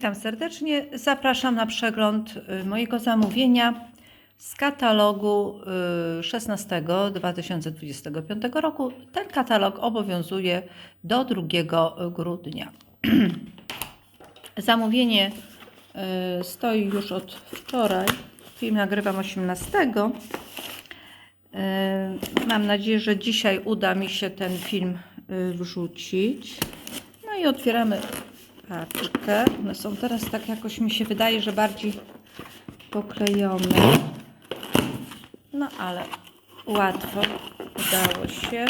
Witam serdecznie. Zapraszam na przegląd y, mojego zamówienia z katalogu y, 16 2025 roku. Ten katalog obowiązuje do 2 grudnia. Zamówienie y, stoi już od wczoraj. Film nagrywam 18. Y, Mam nadzieję, że dzisiaj uda mi się ten film y, wrzucić. No i otwieramy paczkę. One są teraz tak jakoś mi się wydaje, że bardziej poklejone. No ale łatwo udało się.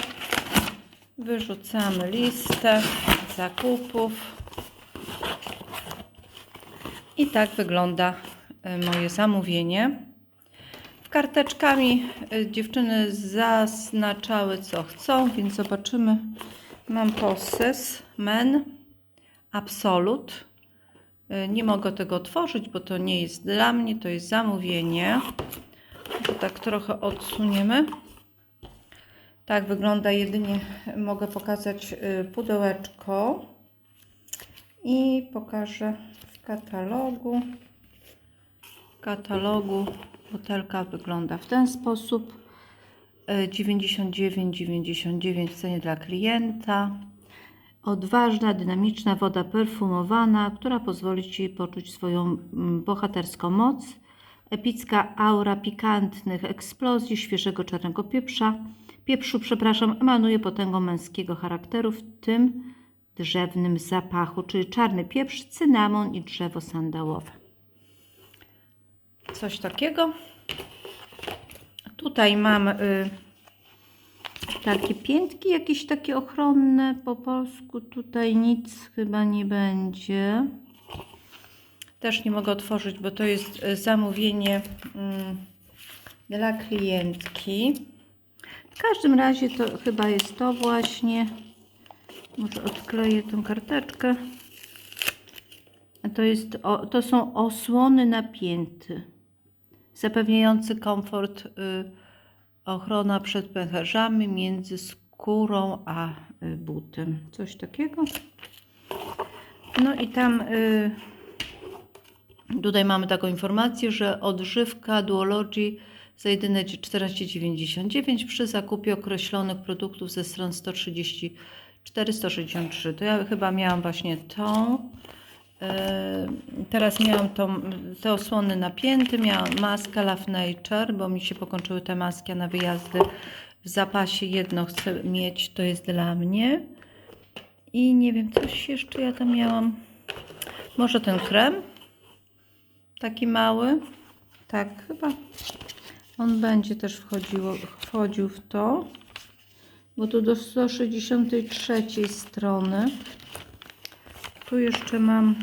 Wyrzucamy listę zakupów. I tak wygląda y, moje zamówienie. Karteczkami y, dziewczyny zaznaczały co chcą, więc zobaczymy. Mam Posses, Men, Absolut. Y, Nie mogę tego otworzyć, bo to nie jest dla mnie, to jest zamówienie. To tak trochę odsuniemy. Tak wygląda jedynie, mogę pokazać y, pudełeczko i pokażę w katalogu. W katalogu butelka wygląda w ten sposób. E, 99,99 w cenie dla klienta. Odważna, dynamiczna woda perfumowana, która pozwoli Ci poczuć swoją mm, bohaterską moc. Epicka aura pikantnych eksplozji świeżego czarnego pieprza. Pieprzu, przepraszam, emanuje potęgą męskiego charakteru, w tym drzewnym zapachu, czyli czarny pieprz, cynamon i drzewo sandałowe. Coś takiego. Tutaj mam y, takie piętki, jakieś takie ochronne. Po polsku tutaj nic chyba nie będzie. Też nie mogę otworzyć, bo to jest y, zamówienie mm, dla klientki. W każdym razie to chyba jest to właśnie. Może odkleję tą karteczkę. To, jest, to są osłony napięty, zapewniający komfort, y, ochrona przed pęcherzami między skórą a y, butem. Coś takiego. No i tam y, tutaj mamy taką informację, że odżywka Duology za jedyne 14,99 przy zakupie określonych produktów ze stron 134, 163. To ja chyba miałam właśnie tą. Yy, Teraz miałam tą, te osłony napięte, miałam maskę Love Nature, bo mi się pokończyły te maski na wyjazdy. W zapasie jedno chcę mieć, to jest dla mnie. I nie wiem, coś jeszcze ja tam miałam. Może ten krem? Taki mały. Tak, chyba. On będzie też wchodziło, wchodził w to. Bo tu do 163 strony. Tu jeszcze mam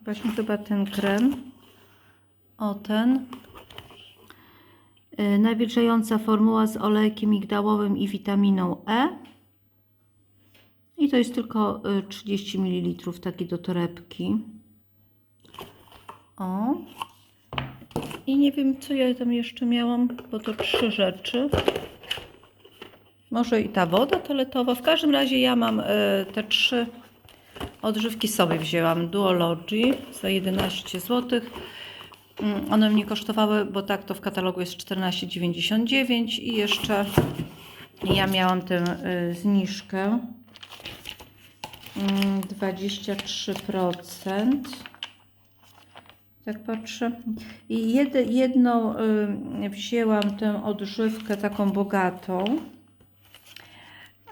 właśnie chyba ten krem. O ten. Yy, Nawilżająca formuła z olejkiem migdałowym i witaminą E. I to jest tylko y, 30 ml, taki do torebki. O. I nie wiem, co ja tam jeszcze miałam, bo to trzy rzeczy. Może i ta woda toaletowa. W każdym razie ja mam y, te trzy odżywki sobie wzięłam. Duology za 11 zł. Mm, One mnie kosztowały, bo tak to w katalogu jest 14,99 i jeszcze ja miałam tę y, zniżkę mm, 23%. Tak patrzę. I jed, jedną y, wzięłam tę odżywkę taką bogatą.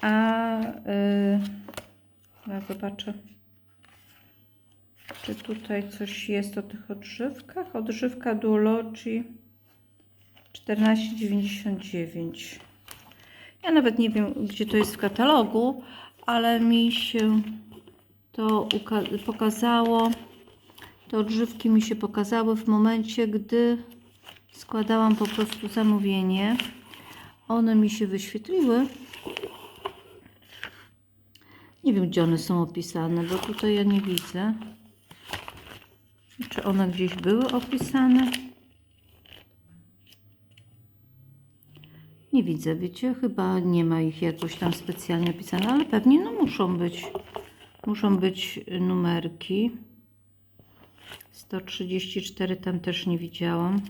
A y, ja zobaczę, czy tutaj coś jest o tych odżywkach. Odżywka Duology 14,99. Ja nawet nie wiem, gdzie to jest w katalogu, ale mi się to pokazało. Te odżywki mi się pokazały w momencie, gdy składałam po prostu zamówienie. One mi się wyświetliły. Nie wiem, gdzie one są opisane, bo tutaj ja nie widzę. Czy one gdzieś były opisane? Nie widzę, wiecie, chyba nie ma ich jakoś tam specjalnie opisane, ale pewnie no muszą być. Muszą być numerki. 134 tam też nie widziałam.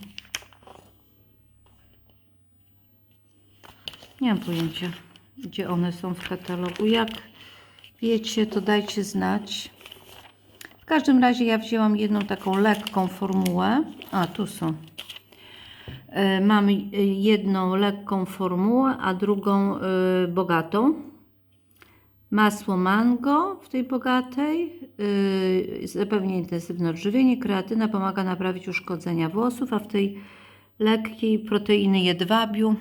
Nie mam pojęcia, gdzie one są w katalogu. Jak wiecie, to dajcie znać. Każdym razie ja wzięłam jedną taką lekką formułę. A, tu są. E, Mam y, jedną lekką formułę, a drugą y, bogatą. Masło mango w tej bogatej, zapewnia intensywne odżywienie, kreatyna pomaga naprawić uszkodzenia włosów, a w tej lekkiej proteiny jedwabiu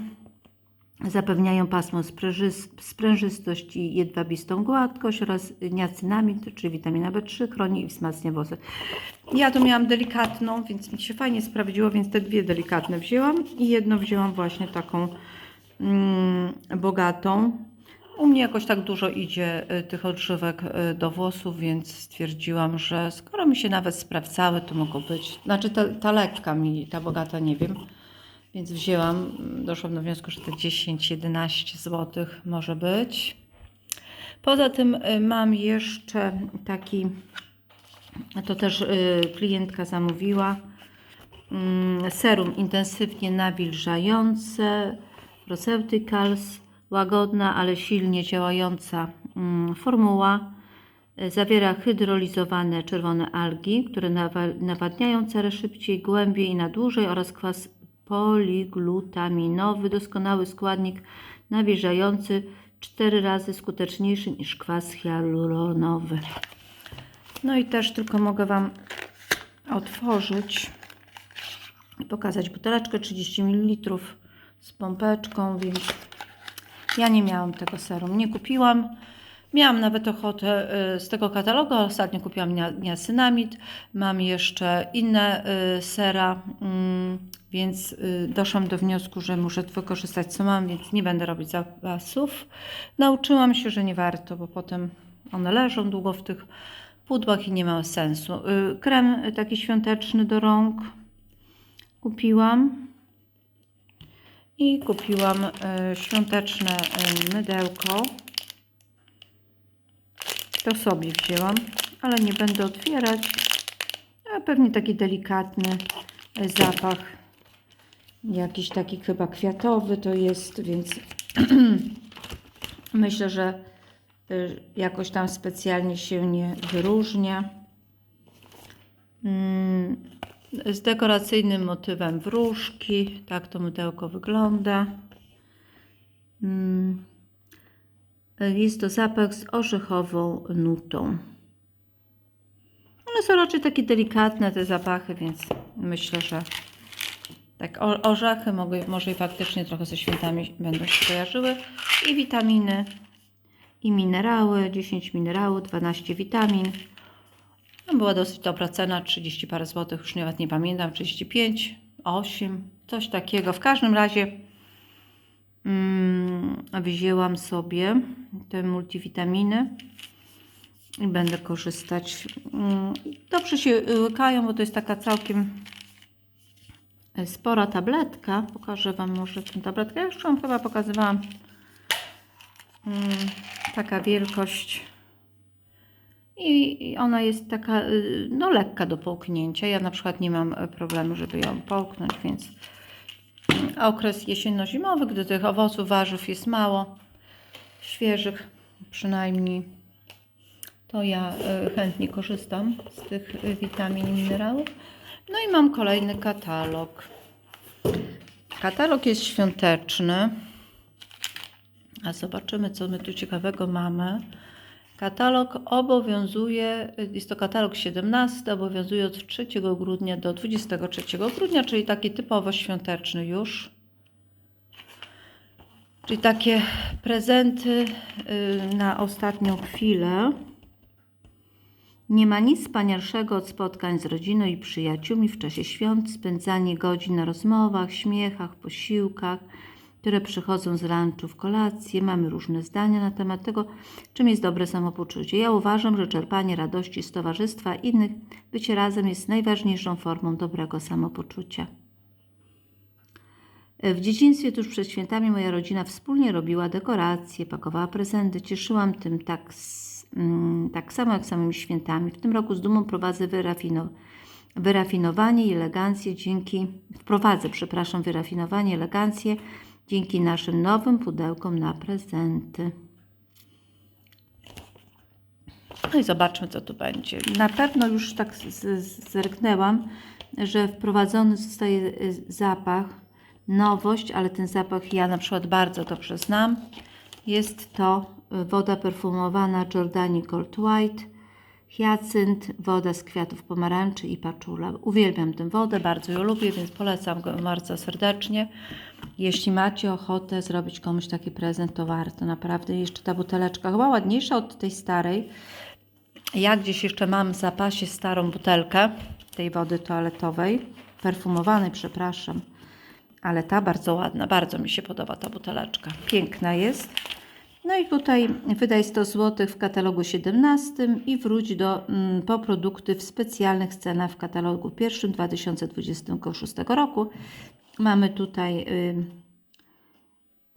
zapewniają pasmo sprężys- sprężystość i jedwabistą gładkość oraz niacynamid, czyli witamina B3, chroni i wzmacnia włosy. Ja tu miałam delikatną, więc mi się fajnie sprawdziło, więc te dwie delikatne wzięłam i jedno wzięłam właśnie taką mm, bogatą. U mnie jakoś tak dużo idzie y, tych odżywek y, do włosów, więc stwierdziłam, że skoro mi się nawet sprawdzały, to mogą być. Znaczy ta, ta lekka mi, ta bogata nie wiem. Więc wzięłam, doszłam do wniosku, że te 10-11 zł może być. Poza tym y, mam jeszcze taki, to też y, klientka zamówiła, mm, serum intensywnie nawilżające, Proceuticals, łagodna, ale silnie działająca mm, formuła. Y, Zawiera hydrolizowane czerwone algi, które nawa- nawadniają cerę szybciej, głębiej i na dłużej oraz kwas poliglutaminowy, doskonały składnik nawilżający, cztery razy skuteczniejszy niż kwas hialuronowy. No i też tylko mogę Wam otworzyć i pokazać buteleczkę 30 ml z pompeczką, więc ja nie miałam tego serum, nie kupiłam. Miałam nawet ochotę y, z tego katalogu, ostatnio kupiłam nia- niacynamid. Mam jeszcze inne y, sera, mm, więc y, doszłam do wniosku, że muszę wykorzystać co mam, więc nie będę robić zapasów. Nauczyłam się, że nie warto, bo potem one leżą długo w tych pudłach i nie ma sensu. Krem taki świąteczny do rąk kupiłam. I kupiłam świąteczne mydełko. To sobie wzięłam, ale nie będę otwierać. A pewnie taki delikatny y, zapach. Jakiś taki chyba kwiatowy to jest, więc myślę, że y, jakoś tam specjalnie się nie wyróżnia. Mm, z dekoracyjnym motywem wróżki. Tak to mydełko wygląda. Jest to zapach z orzechową nutą. One są raczej takie delikatne, te zapachy, więc myślę, że tak orzechy mogły, może i faktycznie trochę ze świętami będą się kojarzyły. I witaminy, i minerały. 10 minerałów, 12 witamin. No, Była dosyć dobra cena, 30 parę złotych, już nawet nie pamiętam, 35, 8, coś takiego. W każdym razie wzięłam sobie te multivitaminy i będę korzystać. Mm, dobrze się łykają, bo to jest taka całkiem spora tabletka. Pokażę Wam może tę tabletkę. Ja już Wam chyba pokazywałam. Mm, taka wielkość. I ona jest taka, y, no lekka do połknięcia. Ja na przykład nie mam problemu, żeby ją połknąć, więc mm, okres jesienno-zimowy, gdy tych owoców, warzyw jest mało, świeżych przynajmniej, to ja y, chętnie korzystam z tych y, witamin i minerałów. No i mam kolejny katalog. Katalog jest świąteczny. A zobaczymy, co my tu ciekawego mamy. Katalog obowiązuje, jest to katalog 17, obowiązuje od 3 grudnia do 23 grudnia, czyli taki typowo świąteczny już. Czyli takie prezenty y, na ostatnią chwilę. Nie ma nic wspanialszego od spotkań z rodziną i przyjaciółmi w czasie świąt, spędzanie godzin na rozmowach, śmiechach, posiłkach, które przychodzą z lunchów, kolacje. Mamy różne zdania na temat tego, czym jest dobre samopoczucie. Ja uważam, że czerpanie radości z towarzystwa innych, bycie razem jest najważniejszą formą dobrego samopoczucia. W dzieciństwie tuż przed świętami moja rodzina wspólnie robiła dekoracje, pakowała prezenty. Cieszyłam tym tak, mm, tak samo jak samymi świętami. W tym roku z dumą prowadzę wyrafino, wyrafinowanie i elegancję dzięki, wprowadzę, przepraszam, wyrafinowanie elegancję dzięki naszym nowym pudełkom na prezenty. No i zobaczmy, co tu będzie. Na pewno już tak zerknęłam, że wprowadzony zostaje y, zapach, nowość, ale ten zapach ja na przykład bardzo dobrze znam. Jest to y, woda perfumowana Giordani Gold White, hiacynt, woda z kwiatów pomarańczy i paczula. Uwielbiam tę wodę, bardzo ją lubię, więc polecam go bardzo serdecznie. Jeśli macie ochotę zrobić komuś taki prezent, to warto. Naprawdę jeszcze ta buteleczka, chyba ładniejsza od tej starej. Ja gdzieś jeszcze mam w zapasie starą butelkę tej wody toaletowej, perfumowanej, przepraszam. Ale ta bardzo ładna, bardzo mi się podoba ta buteleczka. Piękna jest. No i tutaj wydaj 100 zł w katalogu 17 i wróć do, mm, po produkty w specjalnych cenach w katalogu pierwszym 2026 roku. Mamy tutaj y,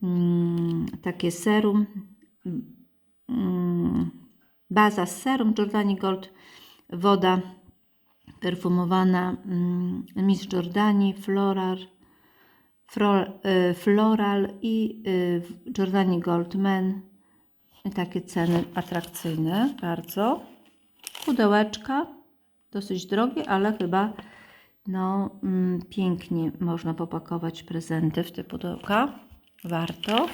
mm, takie serum, mm, baza z serum Giordani Gold, woda perfumowana mm, Miss Fro, y, Floral i y, Giordani Goldman. Takie ceny atrakcyjne, bardzo. Pudełeczka, dosyć drogie, ale chyba no, mm, pięknie można popakować prezenty w te pudełka. Warto.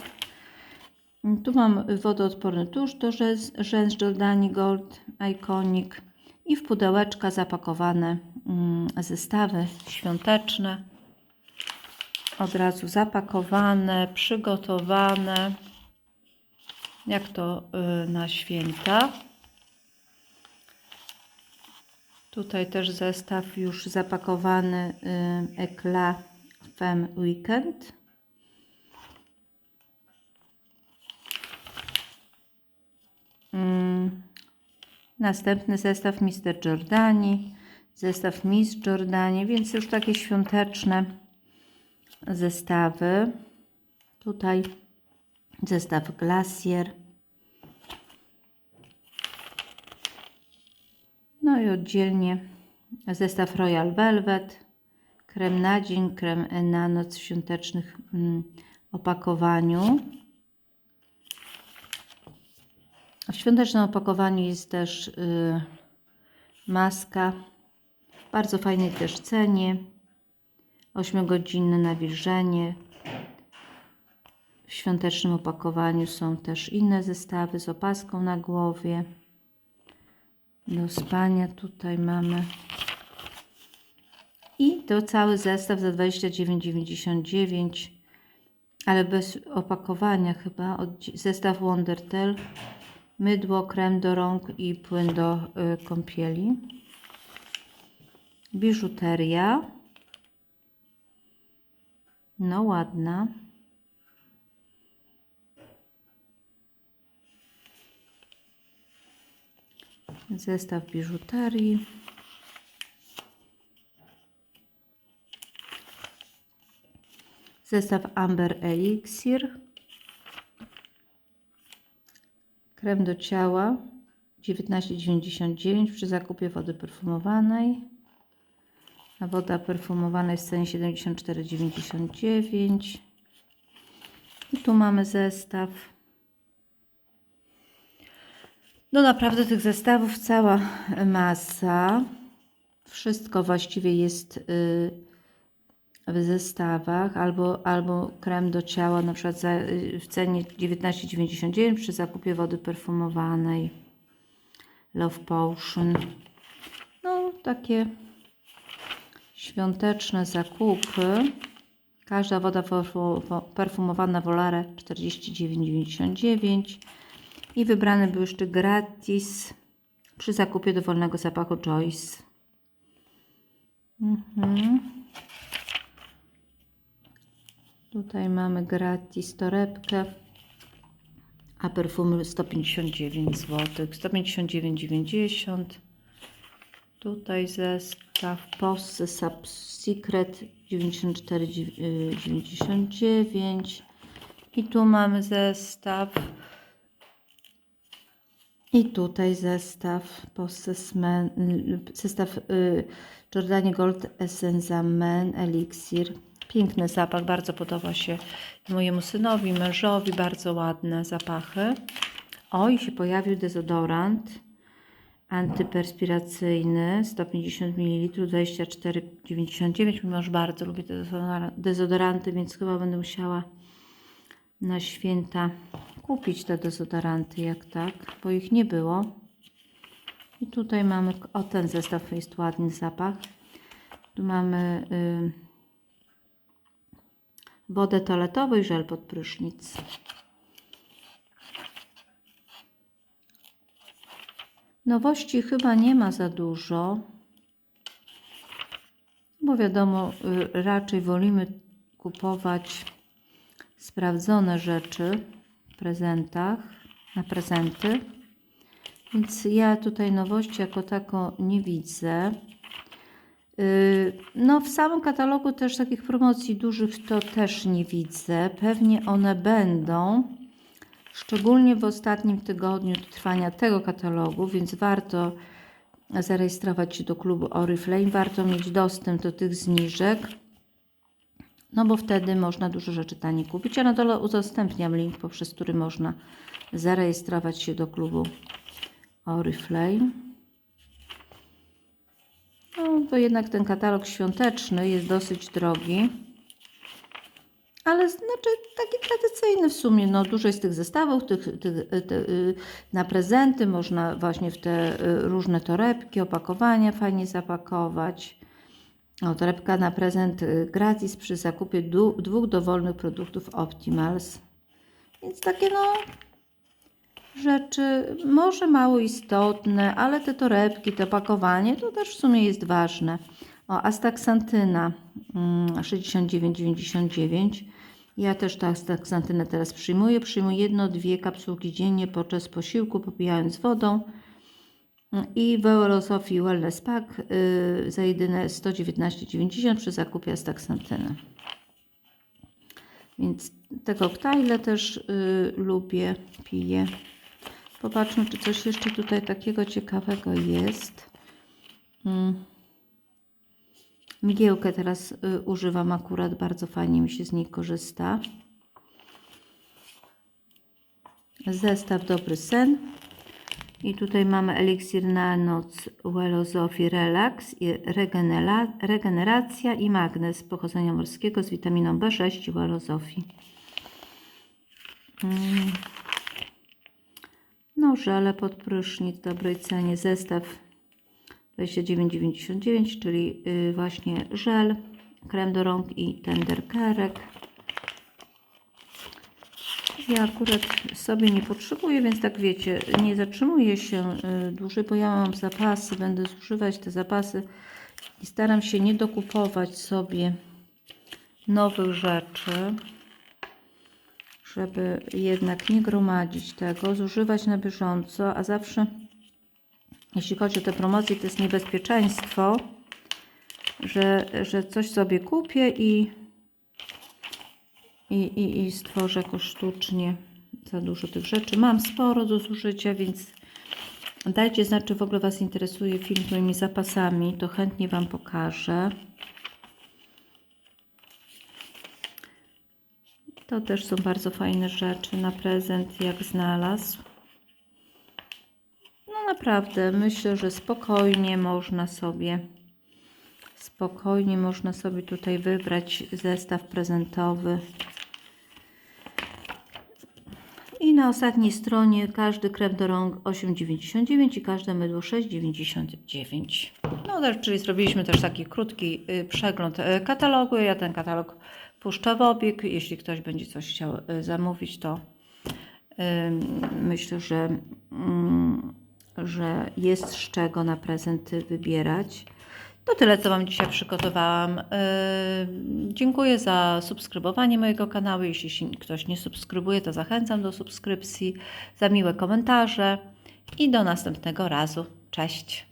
Tu mam wodoodporny tusz do rzęs, Giordani Gold Iconic i w pudełeczka zapakowane mm, zestawy świąteczne. Od razu zapakowane, przygotowane. Jak to y, na święta. Tutaj też zestaw już zapakowany y, Eclat Femme Weekend. Mm. Następny zestaw Mr. Giordani, zestaw Miss Giordani, więc już takie świąteczne zestawy. Tutaj zestaw Glacier. No i oddzielnie zestaw Royal Velvet, krem na dzień, krem na noc w świątecznych mm, opakowaniu. W świątecznym opakowaniu jest też y, maska bardzo fajnej też cenie. 8-godzinne nawilżenie. W świątecznym opakowaniu są też inne zestawy z opaską na głowie. Do spania tutaj mamy. I to cały zestaw za 29,99 ale bez opakowania chyba. Zestaw Wondertel mydło, krem do rąk i płyn do y, kąpieli. Biżuteria. No ładna. Zestaw biżuterii. Zestaw Amber Elixir. Krem do ciała 19,99 przy zakupie wody perfumowanej. A woda perfumowana jest w cenie 74,99. I tu mamy zestaw. No naprawdę tych zestawów cała masa. Wszystko właściwie jest y, w zestawach, albo, albo krem do ciała, na przykład za, y, w cenie 19,99 przy zakupie wody perfumowanej. Love Potion. No, takie świąteczne zakupy. Każda woda perfu- wo- perfumowana Volare 49,99 i wybrany był jeszcze gratis przy zakupie dowolnego zapachu Joyce. Mhm. Tutaj mamy gratis torebkę, a perfumy 159 zł, 159,90. Tutaj zestaw Posse Sub Secret 94,99. I tu mamy zestaw I tutaj zestaw Men, zestaw y, Jordanie Gold Essence Men Elixir. Piękny zapach, bardzo podoba się mojemu synowi, mężowi, bardzo ładne zapachy. O, i się pojawił dezodorant antyperspiracyjny 150 ml 24,99 mimo że bardzo lubię te dezodora- dezodoranty, więc chyba będę musiała na święta kupić te dezodoranty, jak tak, bo ich nie było. I tutaj mamy, o ten zestaw jest ładny zapach. Tu mamy y, wodę toaletową i żel pod prysznic. Nowości chyba nie ma za dużo, bo wiadomo, y, raczej wolimy kupować sprawdzone rzeczy w prezentach, na prezenty. Więc ja tutaj nowości jako tako nie widzę. Yy, No, w samym katalogu też takich promocji dużych to też nie widzę. Pewnie one będą, szczególnie w ostatnim tygodniu trwania tego katalogu, więc warto zarejestrować się do klubu Oriflame, warto mieć dostęp do tych zniżek. No bo wtedy można dużo rzeczy taniej kupić. Ja na dole udostępniam link, poprzez który można zarejestrować się do klubu Oriflame. No, bo jednak ten katalog świąteczny jest dosyć drogi. Ale znaczy taki tradycyjny w sumie. No, dużo jest tych zestawów tych, tych, te, y, na prezenty. Można właśnie w te y, różne torebki, opakowania fajnie zapakować. O, torebka na prezent y, gratis przy zakupie du- dwóch dowolnych produktów Optimals. Więc takie no rzeczy może mało istotne, ale te torebki, to pakowanie to też w sumie jest ważne. O, astaksantyna mm, 69,99. Ja też tę astaksantynę teraz przyjmuję. Przyjmuję jedno, dwie kapsułki dziennie podczas posiłku, popijając wodą. I w Eurosofii Wellness Pack y, za jedyne 119,90 przy zakupie astaksantyny. Więc te koktajle też y, lubię, piję. Popatrzmy, czy coś jeszcze tutaj takiego ciekawego jest. Mm. Mgiełkę teraz y, używam akurat, bardzo fajnie mi się z niej korzysta. Zestaw Dobry Sen. I tutaj mamy eliksir na noc Welozofii Relax i regenera- regeneracja i magnez pochodzenia morskiego z witaminą B6 i. No, żele pod prysznic w dobrej cenie. Zestaw 29,99, czyli y, właśnie żel, krem do rąk i tenderkerek. Ja akurat sobie nie potrzebuję, więc tak wiecie, nie zatrzymuję się y, dłużej, bo ja mam zapasy, będę zużywać te zapasy i staram się nie dokupować sobie nowych rzeczy, żeby jednak nie gromadzić tego, zużywać na bieżąco, a zawsze jeśli chodzi o te promocje, to jest niebezpieczeństwo, że, że coś sobie kupię i i, i, i stworzę go sztucznie za dużo tych rzeczy. Mam sporo do zużycia, więc dajcie znać, czy w ogóle Was interesuje film z moimi zapasami, to chętnie Wam pokażę. To też są bardzo fajne rzeczy na prezent, jak znalazł. Naprawdę, myślę, że spokojnie można sobie spokojnie można sobie tutaj wybrać zestaw prezentowy. I na ostatniej stronie każdy krem do rąk 8,99 i każde mydło 6,99. No też, czyli zrobiliśmy też taki krótki y, przegląd y, katalogu. Ja ten katalog puszczę w obieg. Jeśli ktoś będzie coś chciał y, zamówić, to myślę, że, mm, że jest z czego na prezenty wybierać. To tyle, co Wam dzisiaj przygotowałam. Yy, dziękuję za subskrybowanie mojego kanału. Jeśli się ktoś nie subskrybuje, to zachęcam do subskrypcji, za miłe komentarze i do następnego razu. Cześć!